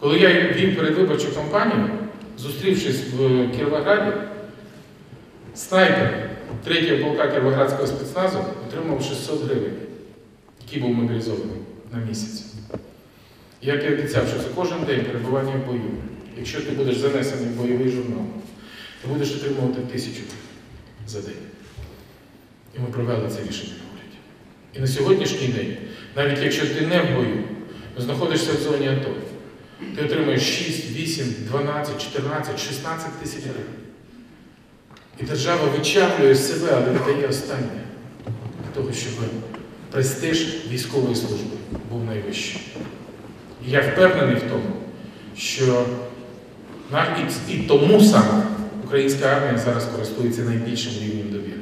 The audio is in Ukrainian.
Коли я вів передвиборчу кампанію, зустрівшись в Кіровограді, снайпер 3-го полка Кіровоградського спецназу отримав 600 гривень, який був мобілізований на місяць. Як і обіцяв, що за кожен день перебування в бою, якщо ти будеш занесений в бойовий журнал, ти будеш отримувати тисячу за день. І ми провели це рішення в уряді. І на сьогоднішній день, навіть якщо ти не в бою, знаходишся в зоні АТО, ти отримуєш 6, 8, 12, 14, 16 тисяч гривень. І держава вичавлює себе, але віддає останнє для того, щоб престиж військової служби був найвищий. І я впевнений в тому, що і тому саме українська армія зараз користується найбільшим рівнем довіри.